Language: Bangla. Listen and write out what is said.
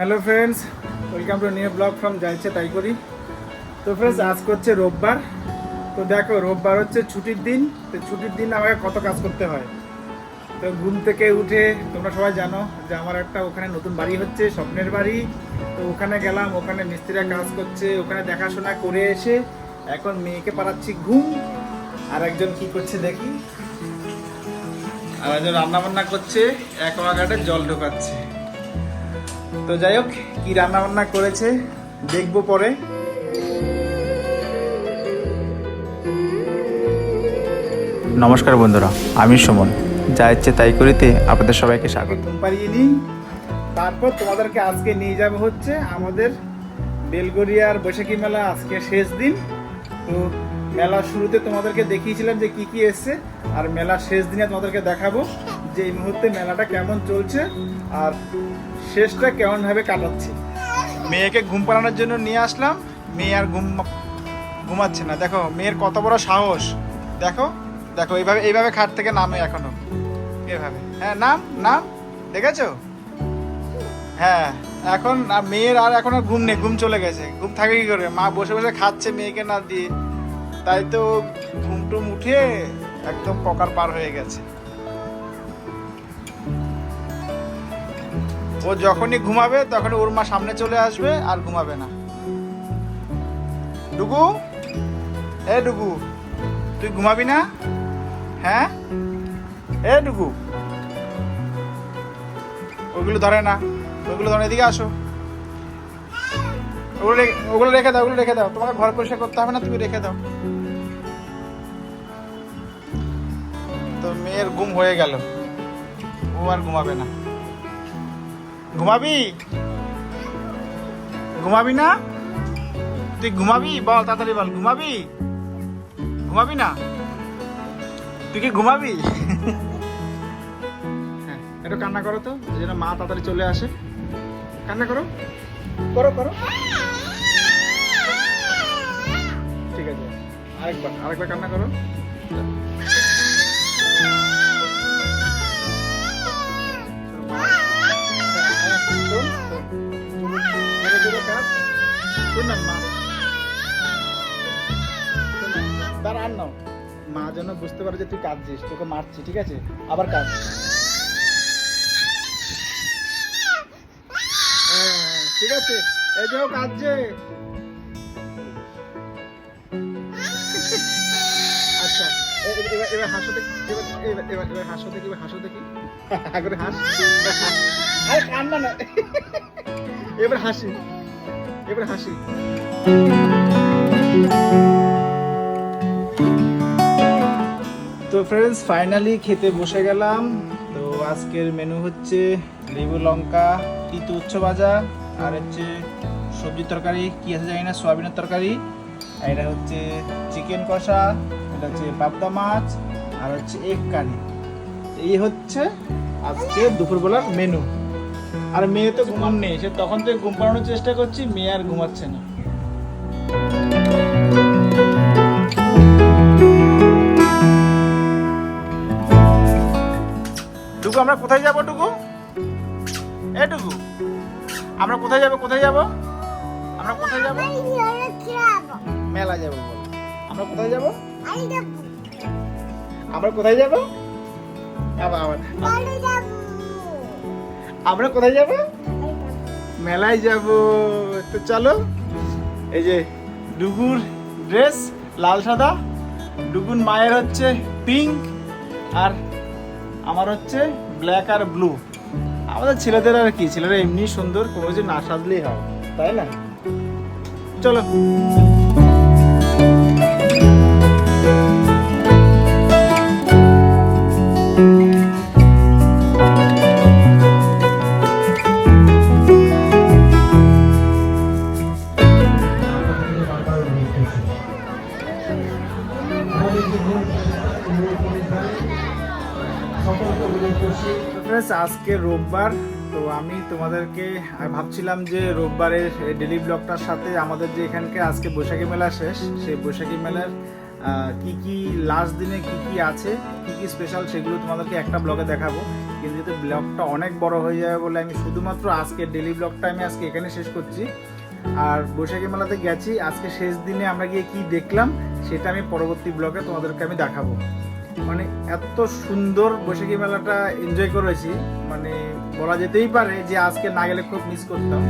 Hello friends, welcome to new blog from যাইছে তাই করি। তো ফ্রেন্ডস, আজ করছে রোববার। তো দেখো, রোববার হচ্ছে ছুটির দিন। তো ছুটির দিন আমাকে কত কাজ করতে হয়? তো ঘুম থেকে উঠে, তোমরা সবাই জানো যে আমার একটা ওখানে নতুন বাড়ি হচ্ছে, স্বপ্নের বাড়ি। তো ওখানে গেলাম, ওখানে মিস্ত্রিরা কাজ করছে, ওখানে দেখাশোনা করে এসে এখন মেয়েকে পাড়াচ্ছি ঘুম। আর একজন কি করছে দেখি। আর একজন রান্না বান্না করছে অ্যাকোয়াগার্ডে জল ঢোকাচ্ছে। তো যাই হোক কি রান্না বান্না করেছে দেখব পরে। নমস্কার বন্ধুরা আমি সুমন। যা ইচ্ছে তাই করিতে আপনাদের সবাইকে স্বাগত। পাড়িয়ে নিই তারপর তোমাদেরকে আজকে নিয়ে যাব হচ্ছে আমাদের বেলগরিয়ার বৈশাখী মেলা আজকে শেষ দিন। তো মেলার শুরুতে তোমাদেরকে দেখিয়েছিলাম যে কি কি এসছে আর মেলার শেষ দিনে তোমাদেরকে দেখাবো যে এই মুহূর্তে মেলাটা কেমন চলছে আর শেষটা কেমনভাবে কাটাচ্ছে? মেয়েকে ঘুম পাড়ানোর জন্য নিয়ে আসলাম, মেয়ে আর ঘুম ঘুমাচ্ছে না। দেখো, মেয়ের কত বড় সাহস। দেখো দেখো, এইভাবে এইভাবে খাট থেকে নামে এখনও। এভাবে হ্যাঁ নাম নাম, দেখেছ? হ্যাঁ এখন মেয়ের আর এখন আর ঘুম নেই, ঘুম চলে গেছে। ঘুম থাকে কি করে? মা বসে বসে খাচ্ছে মেয়েকে না দিয়ে। তাই তো ঘুম টুম উঠে একদম পকার পার হয়ে গেছে। ও যখনই ঘুমাবে তখন ওর মা সামনে চলে আসবে আর ঘুমাবে না। ডুগু? এ ডুগু, তুই ঘুমাবি না? হ্যাঁ? এ ডুগু। ওগুলো ধরে না, ওগুলো ধরে এদিকে আসো। ওগুলো রেখে- ওগুলো রেখে দাও, ওগুলো রেখে দাও। তোমাকে ঘর পরিষ্কার করতে হবে না, তুমি রেখে দাও। তো মেয়ের ঘুম হয়ে গেল। ও আর ঘুমাবে না। ঘুমাবি? ঘুমাবি না? তুই ঘুমাবি? বল তাড়াতাড়ি বল, ঘুমাবি? ঘুমাবি না? তুই কি ঘুমাবি? হ্যাঁ একটু কান্না করো তো, এই জন্য মা তাড়াতাড়ি চলে আসে। কান্না করো করো করো। ঠিক আছে, আরেকবার আরেকবার কান্না করো। শোন মা। দাঁড়া, আর নাও। মা যেন বুঝতে পারে যে তুই কাঁদছিস তোকে মারছি ঠিক আছে? আবার হ্যাঁ, ঠিক আছে এই যে কাঁদছে। আচ্ছা এবার এবার হাসো দেখি এবার এবার এবার হাসো দেখি হাসো দেখি। আগে হাস। আরে কান্না না। এবার হাসি। এবার হাসি। তো ফ্রেন্ডস ফাইনালি খেতে বসে গেলাম। তো আজকের মেনু হচ্ছে লেবু লঙ্কা, তিতু উচ্চ ভাজা, আর হচ্ছে সবজির তরকারি, কি আছে জানি না, সোয়াবিনের তরকারি। আর এটা হচ্ছে চিকেন কষা, এটা হচ্ছে পাবদা মাছ, আর হচ্ছে এগ কারি এই হচ্ছে আজকে দুপুরবেলার মেনু আর মেয়ে তো ঘুমান নেই, সে তখন থেকে ঘুম পাড়ানোর চেষ্টা করছি, মেয়ে আর ঘুমাচ্ছে না। টুকু, আমরা কোথায় যাব টুকু? এ টুকু, আমরা কোথায় যাব কোথায় যাব? আমরা কোথায় যাব? মেলা যাব আমরা কোথায় যাব? আমরা কোথায় যাব? আবার আবার। আমরা কোথায় যাব? মেলায় যাব। তো চলো, এই যে ডুগুর ড্রেস লাল সাদা, ডুগুর মায়ের হচ্ছে পিঙ্ক আর আমার হচ্ছে ব্ল্যাক আর ব্লু আমাদের ছেলেদের আর কি? ছেলেরা এমনি সুন্দর, কোনো কিছু না সাজলেই হয় তাই না? চলো। আজকে রোববার, তো আমি তোমাদেরকে ভাবছিলাম যে রোববারের ডেলি ব্লগটার সাথে আমাদের যে এখানকার আজকে বৈশাখী মেলা শেষ, সেই বৈশাখী মেলার কি কি লাস্ট দিনে কি কি আছে, কি কি স্পেশাল সেগুলো তোমাদেরকে একটা ব্লগে দেখাবো। কিন্তু যেহেতু ব্লগটা অনেক বড় হয়ে যাবে বলে আমি শুধুমাত্র আজকে ডেলি ব্লগটা আমি আজকে এখানে শেষ করছি। আর বৈশাখী মেলাতে গেছি, আজকে শেষ দিনে আমরা গিয়ে কি দেখলাম, সেটা আমি পরবর্তী ব্লগে তোমাদেরকে আমি দেখাবো। মানে এত সুন্দর বৈশাখী মেলাটা এনজয় করেছি। মানে বলা যেতেই পারে যে আজকে না গেলে খুব মিস করতাম।